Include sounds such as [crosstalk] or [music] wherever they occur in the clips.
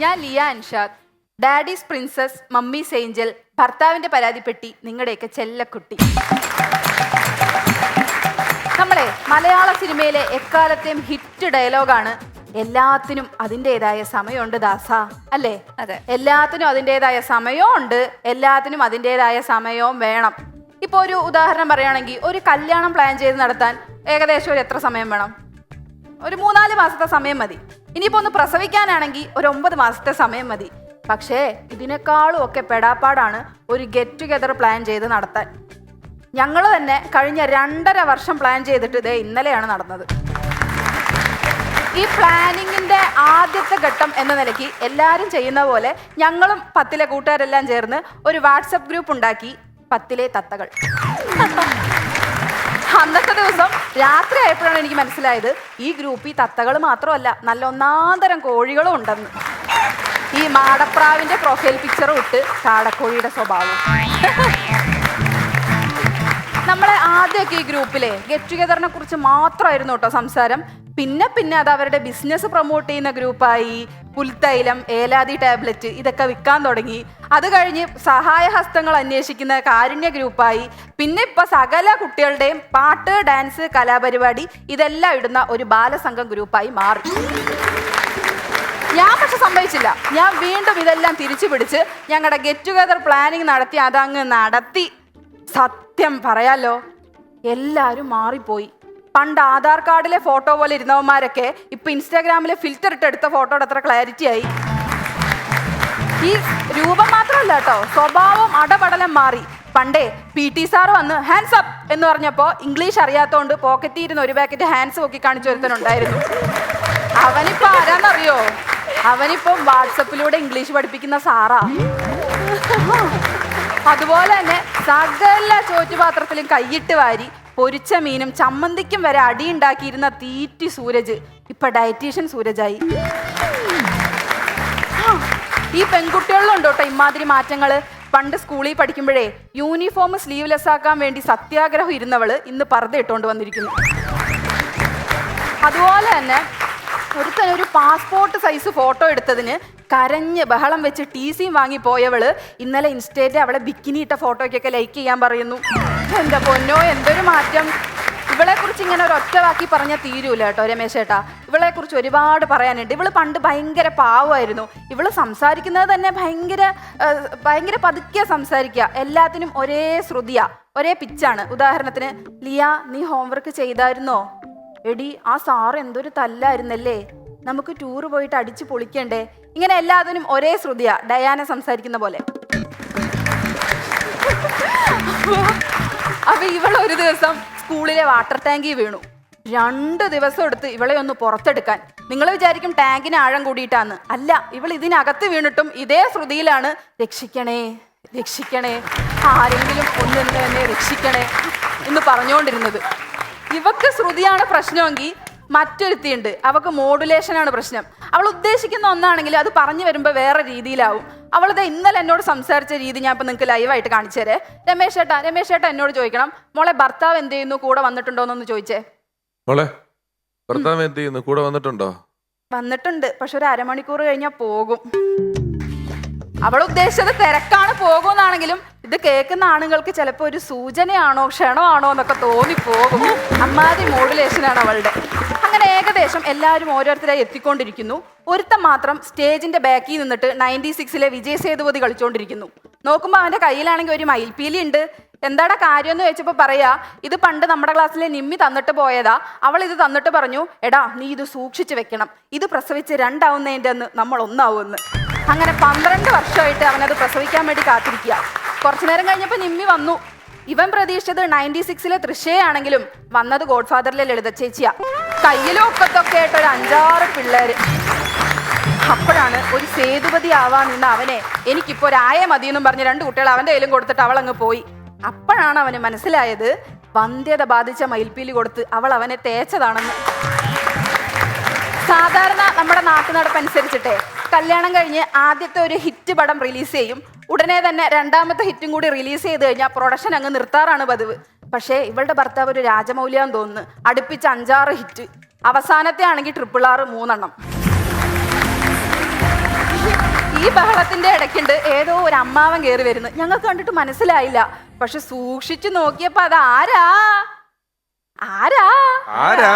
ഞാൻ Liya Anshad daddy's princess mummy's angel ഭർത്താവിന്റെ പരാതിപ്പെട്ടി നിങ്ങളുടെയൊക്കെ ചെല്ലക്കുട്ടി. നമ്മളെ മലയാള സിനിമയിലെ എക്കാലത്തെയും ഹിറ്റ് ഡയലോഗാണ് എല്ലാത്തിനും അതിന്റെതായ സമയമുണ്ട് ദാസ അല്ലേ? അതെ. എല്ലാത്തിനും അതിന്റെതായ സമയവും ഉണ്ട് എല്ലാത്തിനും അതിന്റെതായ സമയവും വേണം. ഇപ്പോൾ ഒരു ഉദാഹരണം പറയുകയാണെങ്കിൽ ഒരു കല്യാണം പ്ലാൻ ചെയ്ത് നടത്താൻ ഏകദേശം ഒരു എത്ര സമയം വേണം? ഒരു മൂന്നാൽ മാസത്തെ സമയം മതി. ഇനിയിപ്പോ ഒന്ന് പ്രസവിക്കാനാണെങ്കിൽ ഒരു ഒമ്പത് മാസത്തെ സമയം മതി. പക്ഷേ ഇതിനേക്കാളും ഒക്കെ പെടാപ്പാടാണ് ഒരു ഗെറ്റ് ടുഗെദർ പ്ലാൻ ചെയ്ത് നടത്താൻ. ഞങ്ങൾ തന്നെ കഴിഞ്ഞ രണ്ടര വർഷം പ്ലാൻ ചെയ്തിട്ട് ഇതേ ഇന്നലെയാണ് നടന്നത്. ഈ പ്ലാനിങ്ങിന്റെ ആദ്യത്തെ ഘട്ടം എന്ന നിലയ്ക്ക് എല്ലാവരും ചെയ്യുന്ന പോലെ ഞങ്ങളും പത്തിലെ കൂട്ടുകാരെല്ലാം ചേർന്ന് ഒരു വാട്സപ്പ് ഗ്രൂപ്പ് ഉണ്ടാക്കി പത്തിലെ തത്തകൾ. അന്നത്തെ ദിവസം രാത്രി ആയപ്പോഴാണ് എനിക്ക് മനസ്സിലായത്. ഈ ഗ്രൂപ്പിൽ തത്തകൾ മാത്രമല്ല നല്ല ഒന്നാന്തരം കോഴികളും ഉണ്ടെന്ന്. ഈ മാടപ്രാവിന്റെ പ്രൊഫൈൽ പിക്ചറും ഇട്ട് കാടക്കോഴിയുടെ സ്വഭാവം. നമ്മളെ ആദ്യമൊക്കെ ഈ ഗ്രൂപ്പിലെ ഗെറ്റ് ടുഗെദറിനെ കുറിച്ച് മാത്രമായിരുന്നു കേട്ടോ സംസാരം. പിന്നെ പിന്നെ അത് അവരുടെ ബിസിനസ് പ്രൊമോട്ട് ചെയ്യുന്ന ഗ്രൂപ്പായി പുൽത്തൈലം ഏലാതി ടാബ്ലറ്റ് ഇതൊക്കെ വിൽക്കാൻ തുടങ്ങി. അത് കഴിഞ്ഞ് സഹായഹസ്തങ്ങൾ അന്വേഷിക്കുന്ന കാരുണ്യ ഗ്രൂപ്പായി പിന്നെ ഇപ്പൊ സകല കുട്ടികളുടെയും പാട്ട് ഡാൻസ് കലാപരിപാടി ഇതെല്ലാം ഇടുന്ന ഒരു ബാലസംഘം ഗ്രൂപ്പായി മാറി. ഞാൻ പക്ഷെ സംഭവിച്ചില്ല ഞാൻ വീണ്ടും ഇതെല്ലാം തിരിച്ചു പിടിച്ച് ഞങ്ങളുടെ ഗെറ്റ് ടുഗദർ പ്ലാനിങ് നടത്തി അതങ്ങ് നടത്തി. സത്യം പറയാലോ എല്ലാവരും മാറിപ്പോയി. പണ്ട് ആധാർ കാർഡിലെ ഫോട്ടോ പോലെ ഇരുന്നവന്മാരൊക്കെ ഇപ്പൊ ഇൻസ്റ്റാഗ്രാമിലെ ഫിൽറ്റർ ഇട്ട് എടുത്ത ഫോട്ടോയുടെ അത്ര ക്ലാരിറ്റി ആയി. ഈ രൂപം മാത്രമല്ല കേട്ടോ സ്വഭാവം അടപടലം മാറി. പണ്ടേ പി ടി സാർ വന്ന് ഹാൻഡ്സ് അപ്പ് എന്ന് പറഞ്ഞപ്പോൾ ഇംഗ്ലീഷ് അറിയാത്തോണ്ട് പോക്കറ്റിൽ ഇരുന്ന് ഒരു പാക്കറ്റ് ഹാൻഡ്സ് നോക്കി കാണിച്ചു ഒരുത്തനുണ്ടായിരുന്നു. അവനിപ്പോ ആരാന്നറിയോ? അവനിപ്പം വാട്സപ്പിലൂടെ ഇംഗ്ലീഷ് പഠിപ്പിക്കുന്ന സാറാ. അതുപോലെ തന്നെ സകല ചോറ്റുപാത്രത്തിലും കൈയിട്ട് വാരി പൊരിച്ച മീനും ചമ്മന്തിക്കും വരെ അടിയുണ്ടാക്കിയിരുന്ന തീറ്റി സൂരജ്. ഇപ്പൊ ഡയറ്റീഷ്യൻ സൂരജായി. ഈ പെൺകുട്ടികളിലുണ്ടോ കേട്ടോ ഇമാതിരി മാറ്റങ്ങൾ? പണ്ട് സ്കൂളിൽ പഠിക്കുമ്പോഴേ യൂണിഫോം സ്ലീവ്ലെസ് ആക്കാൻ വേണ്ടി സത്യാഗ്രഹം ഇരുന്നവൾ ഇന്ന് പർദ്ദ ഇട്ടുകൊണ്ട് വന്നിരിക്കുന്നു. അതുപോലെ തന്നെ ഒരുത്തൻ ഒരു പാസ്പോർട്ട് സൈസ് ഫോട്ടോ എടുത്തതിന് കരഞ്ഞ് ബഹളം വെച്ച് ടി സിയും വാങ്ങി പോയവൾ ഇന്നലെ ഇൻസ്റ്റയിൽ അവളെ ബിക്കിനി ഇട്ട ഫോട്ടോയ്ക്കൊക്കെ ലൈക്ക് ചെയ്യാൻ പറയുന്നു. എന്റെ പൊന്നോ എന്തൊരു മാറ്റം. ഇവളെ കുറിച്ച് ഇങ്ങനെ ഒരു ഒറ്റ വാക്കി പറഞ്ഞാൽ തീരൂല കേട്ടോ രമേശ് ചേട്ടാ. ഇവളെ കുറിച്ച് ഒരുപാട് പറയാനുണ്ട്. ഇവൾ പണ്ട് ഭയങ്കര പാവമായിരുന്നു. ഇവൾ സംസാരിക്കുന്നത് തന്നെ ഭയങ്കര ഭയങ്കര പതുക്കെ സംസാരിക്കുക. എല്ലാത്തിനും ഒരേ ശ്രുതിയാ ഒരേ പിച്ചാണ്. ഉദാഹരണത്തിന് ലിയ നീ ഹോംവർക്ക് ചെയ്തായിരുന്നോ? എടി ആ സാർ എന്തൊരു തല്ലായിരുന്നല്ലേ? നമുക്ക് ടൂർ പോയിട്ട് അടിച്ചു പൊളിക്കണ്ടേ? ഇങ്ങനെ എല്ലാത്തിനും ഒരേ ശ്രുതിയാ ഡയാന സംസാരിക്കുന്ന പോലെ. അപ്പൊ ഇവൾ ഒരു ദിവസം സ്കൂളിലെ വാട്ടർ ടാങ്കി വീണു. രണ്ട് ദിവസം എടുത്ത് ഇവളെ ഒന്ന് പുറത്തെടുക്കാൻ. നിങ്ങൾ വിചാരിക്കും ടാങ്കിന് ആഴം കൂടിയിട്ടാന്ന്. അല്ല ഇവൾ ഇതിനകത്ത് വീണിട്ടും ഇതേ ശ്രുതിയിലാണ് രക്ഷിക്കണേ രക്ഷിക്കണേ. ആരെങ്കിലും ഒന്നിന്ന് തന്നെ രക്ഷിക്കണേ എന്ന് പറഞ്ഞുകൊണ്ടിരുന്നത് ഇവക്ക് ശ്രുതിയാണ് പ്രശ്നമെങ്കിൽ മറ്റൊരുത്തിയുണ്ട്. അവക്ക് മോഡുലേഷനാണ് പ്രശ്നം. അവൾ ഉദ്ദേശിക്കുന്ന ഒന്നാണെങ്കിൽ അത് പറഞ്ഞു വരുമ്പോൾ വേറെ രീതിയിലാവും. അവളിത് ഇന്നലെ എന്നോട് സംസാരിച്ച രീതി ഞാൻ ഇപ്പം നിങ്ങൾക്ക് ലൈവായിട്ട് കാണിച്ചു തരേ. രമേശ് ചേട്ടാ രമേശ് ചേട്ടാ എന്നോട് ചോദിക്കണം. മോളെ ഭർത്താവ് എന്ത് ചെയ്യുന്നു? കൂടെ വന്നിട്ടുണ്ടോ എന്നൊന്ന് ചോദിച്ചേ. മോളെ ഭർത്താവ് എന്ത് ചെയ്യുന്നു? കൂടെ വന്നിട്ടുണ്ടോ? വന്നിട്ടുണ്ട്. പക്ഷെ ഒരു അരമണിക്കൂർ കഴിഞ്ഞാൽ പോകും. അവൾ ഉദ്ദേശിച്ചത് തിരക്കാണ് പോകുമെന്നാണെങ്കിലും ഇത് കേൾക്കുന്ന ആണുങ്ങൾക്ക് ചിലപ്പോൾ ഒരു സൂചനയാണോ ക്ഷണമാണോ എന്നൊക്കെ തോന്നി പോകും അമ്മാതി മോഡുലേഷനാണ് അവളുടെ. അങ്ങനെ ഏകദേശം എല്ലാവരും ഓരോരുത്തരായി എത്തിക്കൊണ്ടിരിക്കുന്നു. ഒരുത്തൻ മാത്രം സ്റ്റേജിന്റെ ബാക്കിൽ നിന്നിട്ട് നയന്റി സിക്സിലെ വിജയ് സേതുപതി കളിച്ചുകൊണ്ടിരിക്കുന്നു നോക്കുമ്പോൾ അവന്റെ കയ്യിലാണെങ്കിൽ ഒരു മയിൽപ്പീലി ഉണ്ട്. എന്താടാ കാര്യം എന്ന് ചോദിച്ചപ്പോൾ പറയാ ഇത് പണ്ട് നമ്മുടെ ക്ലാസ്സിലെ നിമ്മി തന്നിട്ട് പോയതാ. അവൾ ഇത് തന്നിട്ട് പറഞ്ഞു എടാ നീ ഇത് സൂക്ഷിച്ചു വെക്കണം. ഇത് പ്രസവിച്ച് രണ്ടാവുന്നതിന്റെ അന്ന് നമ്മൾ ഒന്നാവുമെന്ന്. അങ്ങനെ പന്ത്രണ്ട് വർഷമായിട്ട് അവനത് പ്രസവിക്കാൻ വേണ്ടി കാത്തിരിക്കുക. കുറച്ചു നേരം കഴിഞ്ഞപ്പോൾ നിമ്മി വന്നു. ഇവൻ പ്രതീക്ഷിച്ചത് നയന്റി സിക്സിലെ തൃശയാണെങ്കിലും വന്നത് ഗോഡ് ഫാദറിലെ ലളിത ചേച്ചിയാ. കയ്യിലും ഒക്കത്തൊക്കെ ആയിട്ട് ഒരു അഞ്ചാറ് പിള്ളേര്. അപ്പോഴാണ് ഒരു സേതുപതി ആവാൻ നിന്ന അവനെ എനിക്കിപ്പോ ഒരു ആയ മതി എന്നും പറഞ്ഞ് രണ്ട് കുട്ടികൾ അവന്റെ കയ്യിലും കൊടുത്തിട്ട് അവൾ അങ്ങ് പോയി. അപ്പോഴാണ് അവന് മനസ്സിലായത് വന്ധ്യത ബാധിച്ച മയിൽപ്പീലി കൊടുത്ത് അവൾ അവനെ തേച്ചതാണെന്ന്. സാധാരണ നമ്മുടെ നാട്ടുനടപ്പ് അനുസരിച്ചിട്ടേ കല്യാണം കഴിഞ്ഞ് ആദ്യത്തെ ഒരു ഹിറ്റ് പടം റിലീസ് ചെയ്യും. ഉടനെ തന്നെ രണ്ടാമത്തെ ഹിറ്റും കൂടി റിലീസ് ചെയ്ത് കഴിഞ്ഞാൽ പ്രൊഡക്ഷൻ അങ്ങ് നിർത്താറാണ് പതിവ്. പക്ഷേ ഇവളുടെ ഭർത്താവ് ഒരു രാജമൗലിയാന്ന് തോന്നുന്നു. അടുപ്പിച്ച് അഞ്ചാറ് ഹിറ്റ്. അവസാനത്തെ ആണെങ്കിൽ ട്രിപ്പിൾ ആറ് മൂന്നെണ്ണം. ഈ ബഹളത്തിന്റെ ഇടയ്ക്കുണ്ട് ഏതോ ഒരു അമ്മാവൻ കയറി വരുന്നു. ഞങ്ങൾക്ക് കണ്ടിട്ട് മനസ്സിലായില്ല. പക്ഷെ സൂക്ഷിച്ചു നോക്കിയപ്പോ അത് ആരാ? ആരാ?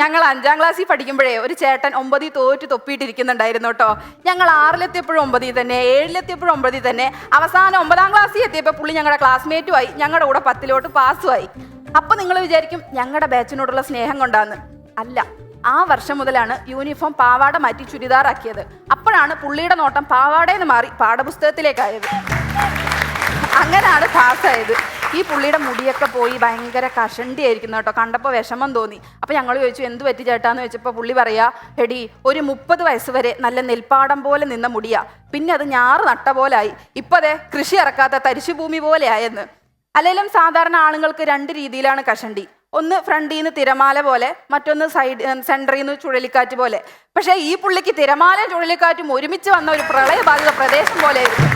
ഞങ്ങൾ അഞ്ചാം ക്ലാസ്സിൽ പഠിക്കുമ്പോഴേ ഒരു ചേട്ടൻ ഒമ്പതിൽ തോറ്റ് തൊപ്പിയിട്ടിരിക്കുന്നുണ്ടായിരുന്നു കേട്ടോ ഞങ്ങൾ ആറിലെത്തിയപ്പോഴും ഒമ്പതി തന്നെ ഏഴിലെത്തിയപ്പോഴും ഒമ്പതി തന്നെ. അവസാനം ഒമ്പതാം ക്ലാസ്സിൽ എത്തിയപ്പോൾ പുള്ളി ഞങ്ങളുടെ ക്ലാസ്മേറ്റും ആയി ഞങ്ങളുടെ കൂടെ പത്തിലോട്ട് പാസ്സുമായി അപ്പൊ നിങ്ങൾ വിചാരിക്കും ഞങ്ങളുടെ ബാച്ചിനോടുള്ള സ്നേഹം കൊണ്ടാന്ന്. അല്ല ആ വർഷം മുതലാണ് യൂണിഫോം പാവാട മാറ്റി ചുരിദാറാക്കിയത്. അപ്പോഴാണ് പുള്ളിയുടെ നോട്ടം പാവാടയെന്ന് മാറി പാഠപുസ്തകത്തിലേക്കായത്. അങ്ങനെയാണ് പാസ്സായത് ഈ പുള്ളിയുടെ മുടിയൊക്കെ പോയി ഭയങ്കര കഷണ്ടി ആയിരിക്കുന്നു കേട്ടോ. കണ്ടപ്പോൾ വിഷമം തോന്നി. അപ്പോൾ ഞങ്ങൾ ചോദിച്ചു എന്ത് പറ്റി ചേട്ടാന്ന് ചോദിച്ചപ്പോൾ പുള്ളി പറയാ എടി ഒരു മുപ്പത് വയസ്സ് വരെ നല്ല നെൽപ്പാടം പോലെ നിന്ന മുടിയാ. പിന്നെ അത് ഞാറ് നട്ട പോലായി ഇപ്പം അതെ കൃഷി ഇറക്കാത്ത തരിശുഭൂമി പോലെ ആയെന്ന്. അല്ലെങ്കിലും സാധാരണ ആളുകൾക്ക് രണ്ട് രീതിയിലാണ് കഷണ്ടി. ഒന്ന് ഫ്രണ്ടിൽ നിന്ന് തിരമാല പോലെ മറ്റൊന്ന് സൈഡ് സെന്ററിൽ നിന്ന് ചുഴലിക്കാറ്റ് പോലെ. പക്ഷേ ഈ പുള്ളിക്ക് തിരമാലയും ചുഴലിക്കാറ്റും ഒരുമിച്ച് വന്ന ഒരു പ്രളയബാധിത പ്രദേശം പോലെയായിരുന്നു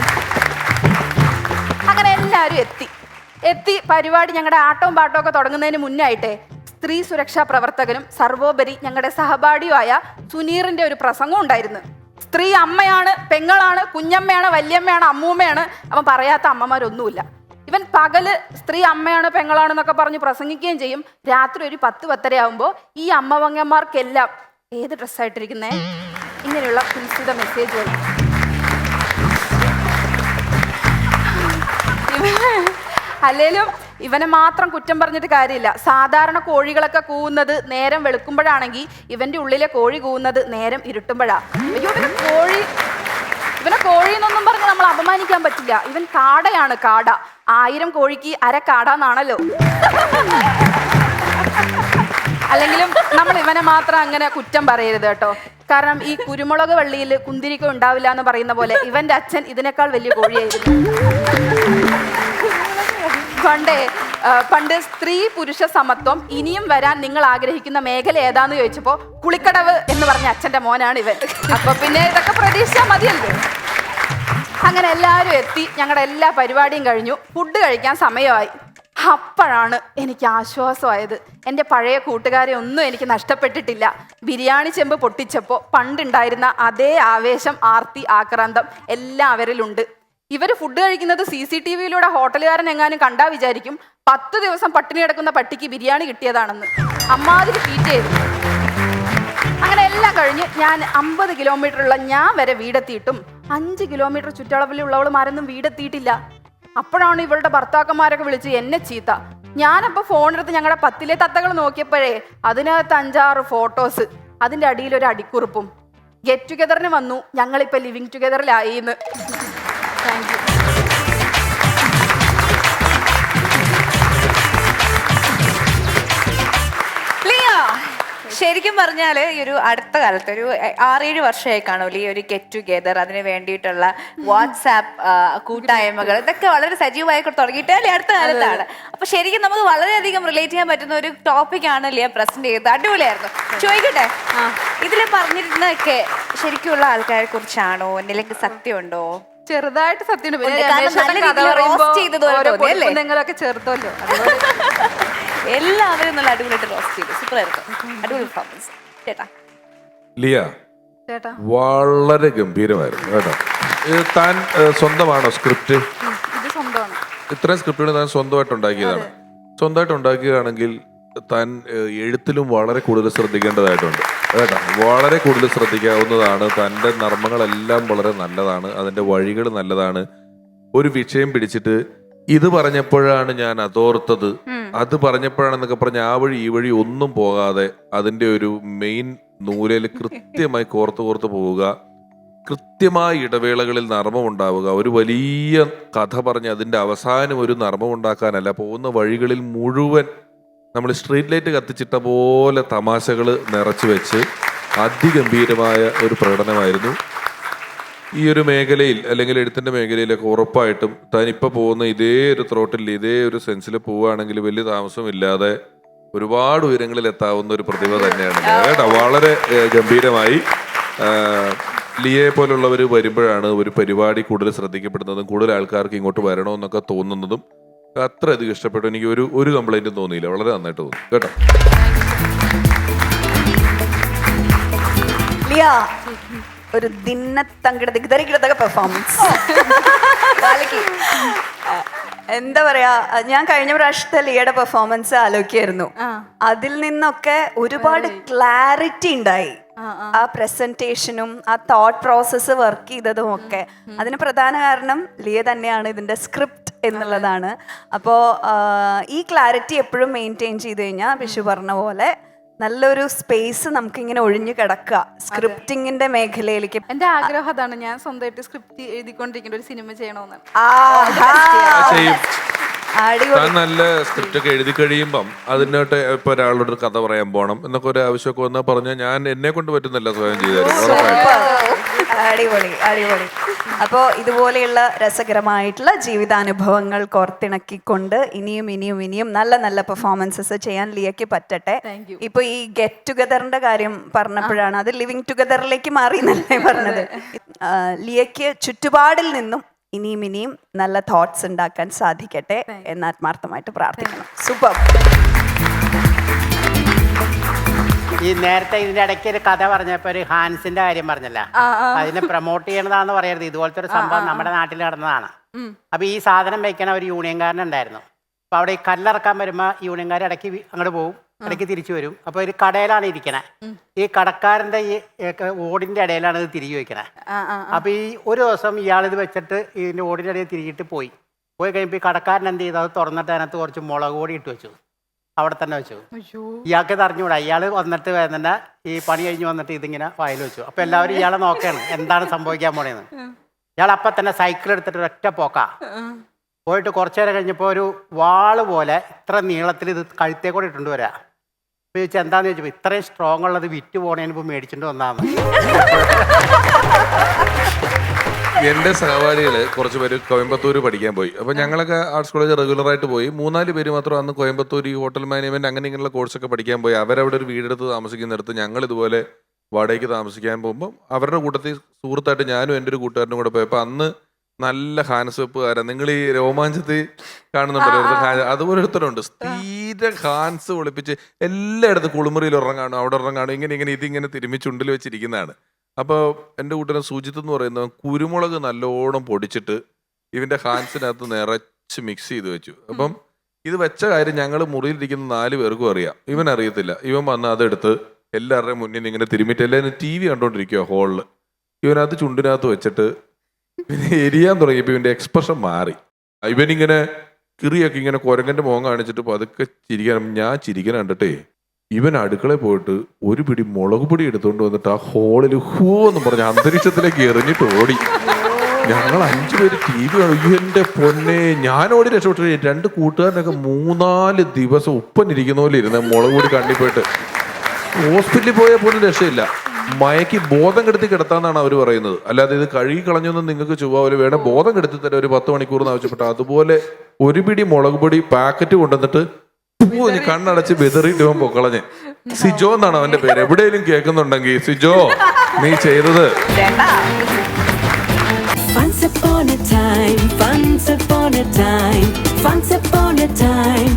അങ്ങനെ എല്ലാവരും എത്തി. എത്തി പരിപാടി ഞങ്ങളുടെ ആട്ടവും പാട്ടവും ഒക്കെ തുടങ്ങുന്നതിന് മുന്നായിട്ടെ സ്ത്രീ സുരക്ഷാ പ്രവർത്തകനും സർവോപരി ഞങ്ങളുടെ സഹപാഠിയുമായ സുനീറിന്റെ ഒരു പ്രസംഗം ഉണ്ടായിരുന്നു. സ്ത്രീ അമ്മയാണ് പെങ്ങളാണ് കുഞ്ഞമ്മയാണ് വല്യമ്മയാണ് അമ്മൂമ്മയാണ് അവൻ പറയാത്ത അമ്മമാരൊന്നുമില്ല. ഇവൻ പകൽ സ്ത്രീ അമ്മയാണ് പെങ്ങളാണെന്നൊക്കെ പറഞ്ഞ് പ്രസംഗിക്കുകയും ചെയ്യും. രാത്രി ഒരു പത്ത് പത്തര ആകുമ്പോൾ ഈ അമ്മവങ്ങന്മാർക്കെല്ലാം ഏത് ഡ്രസ്സായിട്ടിരിക്കുന്നേ? ഇങ്ങനെയുള്ള കുൽസിത മെസ്സേജ് അല്ലേലും ഇവനെ മാത്രം കുറ്റം പറഞ്ഞിട്ട് കാര്യമില്ല. സാധാരണ കോഴികളൊക്കെ കൂവുന്നത് നേരം വെളുക്കുമ്പോഴാണെങ്കിൽ ഇവന്റെ ഉള്ളിലെ കോഴി കൂവുന്നത് നേരം ഇരുട്ടുമ്പോഴാണ് ഇവനെ കോഴി ഇവനെ കോഴി എന്നൊന്നും പറഞ്ഞ് നമ്മൾ അപമാനിക്കാൻ പറ്റില്ല. ഇവൻ കാടയാണ് കാട. ആയിരം കോഴിക്ക് അര കാട എന്നാണല്ലോ അല്ലെങ്കിലും നമ്മൾ ഇവനെ മാത്രം അങ്ങനെ കുറ്റം പറയരുത് കേട്ടോ. കാരണം ഈ കുരുമുളക് വള്ളിയിൽ കുന്തിരിക്ക ഉണ്ടാവില്ല എന്ന് പറയുന്ന പോലെ ഇവന്റെ അച്ഛൻ ഇതിനേക്കാൾ വലിയ കോഴിയായിരുന്നു പണ്ടേ പണ്ട് സ്ത്രീ പുരുഷ സമത്വം ഇനിയും വരാൻ നിങ്ങൾ ആഗ്രഹിക്കുന്ന മേഖല ഏതാന്ന് ചോദിച്ചപ്പോ കുളിക്കടവ് എന്ന് പറഞ്ഞ അച്ഛന്റെ മോനാണ് ഇവൻ. അപ്പൊ പിന്നെ ഇതൊക്കെ പ്രതീക്ഷിച്ചാൽ മതിയല്ലേ. അങ്ങനെ എല്ലാവരും എത്തി ഞങ്ങളുടെ എല്ലാ പരിപാടിയും കഴിഞ്ഞു. ഫുഡ് കഴിക്കാൻ സമയമായി. അപ്പോഴാണ് എനിക്ക് ആശ്വാസമായത്. എന്റെ പഴയ കൂട്ടുകാരെ ഒന്നും എനിക്ക് നഷ്ടപ്പെട്ടിട്ടില്ല. ബിരിയാണി ചെമ്പ് പൊട്ടിച്ചപ്പോൾ പണ്ടുണ്ടായിരുന്ന അതേ ആവേശം ആർത്തി ആക്രാന്തം എല്ലാം അവരിലുണ്ട്. ഇവർ ഫുഡ് കഴിക്കുന്നത് സി സി ടി വിയിലൂടെ ഹോട്ടലുകാരൻ എങ്ങാനും കണ്ടാ വിചാരിക്കും പത്ത് ദിവസം പട്ടിണി കിടക്കുന്ന പട്ടിക്ക് ബിരിയാണി കിട്ടിയതാണെന്ന്. അമ്മാതിരി ട്വീറ്റ് ചെയ്തു അങ്ങനെ എല്ലാം കഴിഞ്ഞ് ഞാൻ അമ്പത് കിലോമീറ്ററുള്ള ഞാൻ വരെ വീടെത്തിയിട്ടും അഞ്ച് കിലോമീറ്റർ ചുറ്റളവിലുള്ളവളുമാരൊന്നും വീടെത്തിയിട്ടില്ല. അപ്പോഴാണ് ഇവളുടെ ഭർത്താക്കന്മാരൊക്കെ വിളിച്ച് എന്നെ ചീത്ത. ഞാനപ്പോൾ ഫോണെടുത്ത് ഞങ്ങളുടെ പത്തിലെ തത്തകൾ നോക്കിയപ്പോഴേ അതിനകത്ത് അഞ്ചാറ് ഫോട്ടോസ് അതിന്റെ അടിയിൽ ഒരു അടിക്കുറിപ്പും. ഗെറ്റ് ടുഗദറിന് വന്നു. ഞങ്ങളിപ്പോൾ ലിവിങ് ടുഗദറിലായി എന്ന് താങ്ക് യു. ശരിക്കും പറഞ്ഞാൽ ഈ ഒരു അടുത്ത കാലത്ത് ഒരു ആറേഴ് വർഷമായി കാണുമല്ലോ ഈ ഒരു ഗെറ്റ് ടുഗെദർ അതിന് വേണ്ടിയിട്ടുള്ള വാട്സാപ്പ് കൂട്ടായ്മകൾ. ഇതൊക്കെ വളരെ സജീവമായി തുടങ്ങിയിട്ട് അല്ലേ അടുത്ത കാലത്താണ്. അപ്പൊ ശരിക്കും നമുക്ക് വളരെയധികം റിലേറ്റ് ചെയ്യാൻ പറ്റുന്ന ഒരു ടോപ്പിക് ആണ് ലിയ പ്രസന്റ് ചെയ്തത്. അടിപൊളിയായിരുന്നു. ചോദിക്കട്ടെ ഇതിൽ പറഞ്ഞിരുന്നതൊക്കെ ശരിക്കുള്ള ആൾക്കാരെ കുറിച്ചാണോ? എന്തെങ്കിലും സത്യമുണ്ടോ? ചെറുതായിട്ട് സത്യം നിങ്ങളൊക്കെ ചേർത്തല്ലോ അതുപോലെ [laughs] എല്ലാവരും നല്ല അടിപൊളിയായിട്ട് റോസ്റ്റ് ചെയ്തു. സൂപ്പർ ആയിരുന്നു. അടിപൊളി പെർഫോമൻസ് ചേട്ടാ. ലിയ വളരെ ഗംഭീരമായിരുന്നു കേട്ടോ. ഇത് താൻ സ്വന്തമാണോ സ്ക്രിപ്റ്റ് ഇത് സ്വന്തമാണ്. ഇത്രയും സ്ക്രിപ്റ്റുകൾ താൻ സ്വന്തമായിട്ട് ഉണ്ടാക്കിയതാണ്. സ്വന്തമായിട്ട് ഉണ്ടാക്കുകയാണെങ്കിൽ താൻ എഴുത്തിലും വളരെ കൂടുതൽ ശ്രദ്ധിക്കേണ്ടതായിട്ടുണ്ട്. കേട്ടോ വളരെ കൂടുതൽ ശ്രദ്ധിക്കാവുന്നതാണ് തന്റെ നർമ്മങ്ങളെല്ലാം വളരെ നല്ലതാണ് അതിന്റെ വഴികൾ നല്ലതാണ്. ഒരു വിഷയം പിടിച്ചിട്ട് ഇത് പറഞ്ഞപ്പോഴാണ് ഞാൻ അതോർത്തത്. അത് പറഞ്ഞപ്പോഴാണെന്നൊക്കെ പറഞ്ഞ് ആ വഴി ഈ വഴി ഒന്നും പോകാതെ അതിന്റെ ഒരു മെയിൻ നൂലയിൽ കൃത്യമായി കോർത്ത് കോർത്ത് പോവുക. കൃത്യമായ ഇടവേളകളിൽ നർമ്മം ഉണ്ടാവുക. ഒരു വലിയ കഥ പറഞ്ഞ് അതിന്റെ അവസാനം ഒരു നർമ്മം ഉണ്ടാക്കാനല്ല പോകുന്ന വഴികളിൽ മുഴുവൻ നമ്മൾ സ്ട്രീറ്റ് ലൈറ്റ് കത്തിച്ചിട്ട പോലെ തമാശകൾ നിറച്ചു വെച്ച് അതിഗംഭീരമായ ഒരു പ്രകടനമായിരുന്നു. ഈ ഒരു മേഖലയിൽ അല്ലെങ്കിൽ എഴുത്തിന്റെ മേഖലയിലൊക്കെ ഉറപ്പായിട്ടും താനിപ്പോൾ പോകുന്ന ഇതേ ഒരു ത്രോട്ടിൽ ഇതേ ഒരു സെൻസിൽ പോവുകയാണെങ്കിൽ വലിയ താമസമില്ലാതെ ഒരുപാട് ഉയരങ്ങളിൽ എത്താവുന്ന ഒരു പ്രതിഭ തന്നെയാണ്. കേട്ടോ വളരെ ഗംഭീരമായി. ലിയെ പോലുള്ളവർ വരുമ്പോഴാണ് ഒരു പരിപാടി കൂടുതൽ ശ്രദ്ധിക്കപ്പെടുന്നതും കൂടുതൽ ആൾക്കാർക്ക് ഇങ്ങോട്ട് വരണമെന്നൊക്കെ തോന്നുന്നതും അത്രയധികം ഇഷ്ടപ്പെട്ടു. എനിക്ക് ഒരു ഒരു കംപ്ലൈന്റും തോന്നിയില്ല. വളരെ നന്നായിട്ട് തോന്നി. കേട്ടോ? ലിയ ഒരു പെർഫോമൻസ് എന്താ പറയാ ഞാൻ കഴിഞ്ഞ പ്രാവശ്യത്തെ ലിയയുടെ പെർഫോമൻസ് ആലോചിക്കായിരുന്നു. അതിൽ നിന്നൊക്കെ ഒരുപാട് ക്ലാരിറ്റി ഉണ്ടായി. ആ പ്രസന്റേഷനും ആ തോട്ട് പ്രോസസ്സ് വർക്ക് ചെയ്തതും ഒക്കെ അതിന് പ്രധാന കാരണം ലിയ തന്നെയാണ് ഇതിന്റെ സ്ക്രിപ്റ്റ് എന്നുള്ളതാണ്. അപ്പോൾ ഈ ക്ലാരിറ്റി എപ്പോഴും മെയിന്റെയിൻ ചെയ്ത് കഴിഞ്ഞാൽ വിഷു പറഞ്ഞ പോലെ നല്ലൊരു സ്പേസ് നമുക്കിങ്ങനെ ഒഴിഞ്ഞു കിടക്കുക സ്ക്രിപ്റ്റിംഗിന്റെ മേഖലയിലേക്ക്. എന്റെ ആഗ്രഹം അതാണ്. ഞാൻ സ്വന്തമായിട്ട് സ്ക്രിപ്റ്റ് എഴുതിക്കൊണ്ടിരിക്കുന്ന ഒരു സിനിമ ചെയ്യണമെന്നാണ് നല്ല സ്ക്രിപ്റ്റ് ഒക്കെ എഴുതി കഴിയുമ്പം അതിനോട്ട് ഇപ്പൊ ഒരാളോട് ഒരു കഥ പറയാൻ പോകണം എന്നൊക്കെ ഒരു ആവശ്യമൊക്കെ വന്നാൽ പറഞ്ഞാൽ ഞാൻ എന്നെ കൊണ്ട് പറ്റുന്നില്ല സ്വയം ചെയ്തു തരും ഉറപ്പായിട്ടും. അടിപൊളി അടിപൊളി. അപ്പോൾ ഇതുപോലെയുള്ള രസകരമായിട്ടുള്ള ജീവിതാനുഭവങ്ങൾ കോർത്തിണക്കിക്കൊണ്ട് ഇനിയും ഇനിയും ഇനിയും നല്ല നല്ല പെർഫോമൻസസ് ചെയ്യാൻ ലിയയ്ക്ക് പറ്റട്ടെ. ഇപ്പൊ ഈ ഗെറ്റ് ടുഗദറിന്റെ കാര്യം പറഞ്ഞപ്പോഴാണ് അത് ലിവിങ് ടുഗദറിലേക്ക് മാറി എന്നല്ലേ പറഞ്ഞത് ലിയയ്ക്ക് ചുറ്റുപാടിൽ നിന്നും ഇനിയും ഇനിയും നല്ല തോട്ട്സ് ഉണ്ടാക്കാൻ സാധിക്കട്ടെ എന്ന് ആത്മാർത്ഥമായിട്ട് പ്രാർത്ഥിക്കണം സൂപ്പർ ഈ നേരത്തെ ഇതിന്റെ ഇടയ്ക്ക് ഒരു കഥ പറഞ്ഞപ്പോ ഒരു ഹാൻസിന്റെ കാര്യം പറഞ്ഞല്ല. അതിനെ പ്രൊമോട്ട് ചെയ്യണതാന്ന് പറയരുത്. ഇതുപോലത്തെ ഒരു സംഭവം നമ്മുടെ നാട്ടിൽ നടന്നതാണ്. അപ്പൊ ഈ സാധനം വെക്കണ ഒരു യൂണിയൻകാരൻ ഉണ്ടായിരുന്നു. അപ്പൊ അവിടെ ഈ കല്ലിറക്കാൻ വരുമ്പോ യൂണിയൻകാർ ഇടയ്ക്ക് അങ്ങോട്ട് പോകും ഇടയ്ക്ക് തിരിച്ചു വരും. അപ്പൊ ഒരു കടയിലാണ് ഇരിക്കണേ. ഈ കടക്കാരന്റെ ഈ ഓടിന്റെ ഇടയിലാണ് ഇത് തിരികെ വെക്കണേ അപ്പൊ ഈ ഒരു ദിവസം ഇയാൾ ഇത് വെച്ചിട്ട് ഇതിന്റെ ഓടിന്റെ ഇടയിൽ തിരികിട്ട് പോയി. പോയി കഴിയുമ്പോൾ ഈ കടക്കാരൻ എന്ത് ചെയ്തു? അത് തുറന്നിട്ട് അതിനകത്ത് കുറച്ച് മുളക് പൊടി ഇട്ട് വെച്ചു. അവിടെ തന്നെ വെച്ചു. ഇയാൾക്ക് ഇത് അറിഞ്ഞുകൂടാ ഇയാൾ വന്നിട്ട് വേദന ഈ പണി കഴിഞ്ഞ് വന്നിട്ട് ഇതിങ്ങനെ വായിൽ വെച്ചു. അപ്പൊ എല്ലാവരും ഇയാളെ നോക്കുകയാണ് എന്താണ് സംഭവിക്കാൻ പോണേന്ന്. ഇയാൾ അപ്പൊ തന്നെ സൈക്കിൾ എടുത്തിട്ട് ഒറ്റ പോക്കാ. പോയിട്ട് കുറച്ചു നേരം കഴിഞ്ഞപ്പോൾ ഒരു വാൾ പോലെ ഇത്ര നീളത്തിൽ ഇത് കഴുത്തേ കൂടെ ഇട്ടുണ്ട് വരാ. അപ്പൊ ചോദിച്ചാൽ എന്താന്ന്? ചോദിച്ചപ്പോ ഇത്രയും സ്ട്രോങ് ഉള്ളത് വിറ്റ് പോണേന് ഇപ്പൊ മേടിച്ചിട്ട് വന്നാന്ന് [laughs] എന്റെ സഹപാഠികൾ കുറച്ച് പേര് കോയമ്പത്തൂര് പഠിക്കാൻ പോയി. അപ്പൊ ഞങ്ങളൊക്കെ ആർട്സ് കോളേജ് റെഗുലർ ആയിട്ട് പോയി. മൂന്നാൽ പേര് മാത്രം അന്ന് കോയമ്പത്തൂർ ഈ ഹോട്ടൽ മാനേജ്മെന്റ് അങ്ങനെ ഇങ്ങനെയുള്ള കോഴ്സൊക്കെ പഠിക്കാൻ പോയി. അവരവിടെ ഒരു വീടെടുത്ത് താമസിക്കുന്നിടത്ത് ഞങ്ങൾ ഇതുപോലെ വാടകയ്ക്ക് താമസിക്കാൻ പോകുമ്പോൾ അവരുടെ കൂട്ടത്തിൽ സുഹൃത്തായിട്ട് ഞാനും എന്റെ ഒരു കൂട്ടുകാരനും കൂടെ പോയപ്പോൾ അന്ന് നല്ല ഹാൻസ് വെപ്പുകാരൻ നിങ്ങൾ ഈ രോമാഞ്ചത്തിൽ കാണുന്നുണ്ടല്ലോ അതുപോലെ ഒരുത്തരുണ്ട്. സ്ഥിര ഹാൻസ് ഒളിപ്പിച്ച് എല്ലായിടത്തും കുളിമുറിയിൽ കാണും അവിടെ കാണും ഇങ്ങനെ ഇങ്ങനെ ഇതിങ്ങനെ തിരുമിച്ചുണ്ടിൽ വെച്ചിരിക്കുന്നതാണ്. അപ്പോൾ എന്റെ കൂട്ടരൻ സുജിത്ത് എന്ന് പറയുന്നത് കുരുമുളക് നല്ലോണം പൊടിച്ചിട്ട് ഇവന്റെ ഹാൻസിനകത്ത് നിറച്ച് മിക്സ് ചെയ്ത് വെച്ചു. അപ്പം ഇത് വെച്ച കാര്യം ഞങ്ങൾ മുറിയിലിരിക്കുന്ന നാല് പേർക്കും അറിയാം. ഇവൻ അറിയത്തില്ല. ഇവൻ വന്ന് അതെടുത്ത് എല്ലാവരുടെയും മുന്നിൽ ഇങ്ങനെ തിരുമിട്ട് എല്ലാവരും ടി വി കണ്ടോണ്ടിരിക്കുക ഹോളിൽ ഇവനകത്ത് ചുണ്ടിനകത്ത് വെച്ചിട്ട് പിന്നെ എരിയാൻ തുടങ്ങിയപ്പോൾ ഇവന്റെ എക്സ്പ്രഷൻ മാറി. ഇവനിങ്ങനെ കിറിയൊക്കെ ഇങ്ങനെ കുരങ്ങന്റെ മുഖം കാണിച്ചിട്ട് പതുക്കെ ചിരിക്കാൻ ഞാൻ ചിരിക്കാൻ കണ്ടിട്ടേ ഇവൻ അടുക്കളയിൽ പോയിട്ട് ഒരു പിടി മുളക് പൊടി എടുത്തുകൊണ്ട് വന്നിട്ട് ആ ഹോളിൽ ഹൂ എന്ന് പറഞ്ഞ അന്തരീക്ഷത്തിലേക്ക് എറിഞ്ഞിട്ട് ഓടി. ഞങ്ങൾ അഞ്ചു പേര് ടി വി എന്റെ പൊന്നെ ഞാൻ ഓടി രക്ഷപ്പെട്ടു രണ്ട് കൂട്ടുകാരനൊക്കെ മൂന്നാൽ ദിവസം ഉപ്പനിരിക്കുന്ന പോലെ ഇരുന്ന് മുളക് പൊടി കണ്ണി പോയിട്ട്. ഹോസ്പിറ്റലിൽ പോയാൽ പോലും രക്ഷയില്ല. മയക്കി ബോധം കെടുത്തി കിടത്താന്നാണ് അവർ പറയുന്നത്. അല്ലാതെ ഇത് കഴുകി കളഞ്ഞൊന്നും നിങ്ങൾക്ക് ചുവ്വാൽ വേണം ബോധം കെടുത്തി തരാം ഒരു പത്ത് മണിക്കൂർ എന്ന് ആവശ്യപ്പെട്ടു അതുപോലെ ഒരു പിടി മുളക് പൊടി പാക്കറ്റ് കൊണ്ടുവന്നിട്ട് പൂ എന്ന് കണ്ണടച്ച് ബെതറിയിട്ട് ഇവൻ പൊക്കളഞ്ഞ്. സിജോ എന്നാണ് അവന്റെ പേര്. എവിടെയെങ്കിലും കേൾക്കുന്നുണ്ടെങ്കിൽ സിജോ നീ ചെയ്തത്. Once upon a time, once upon a time, once upon a time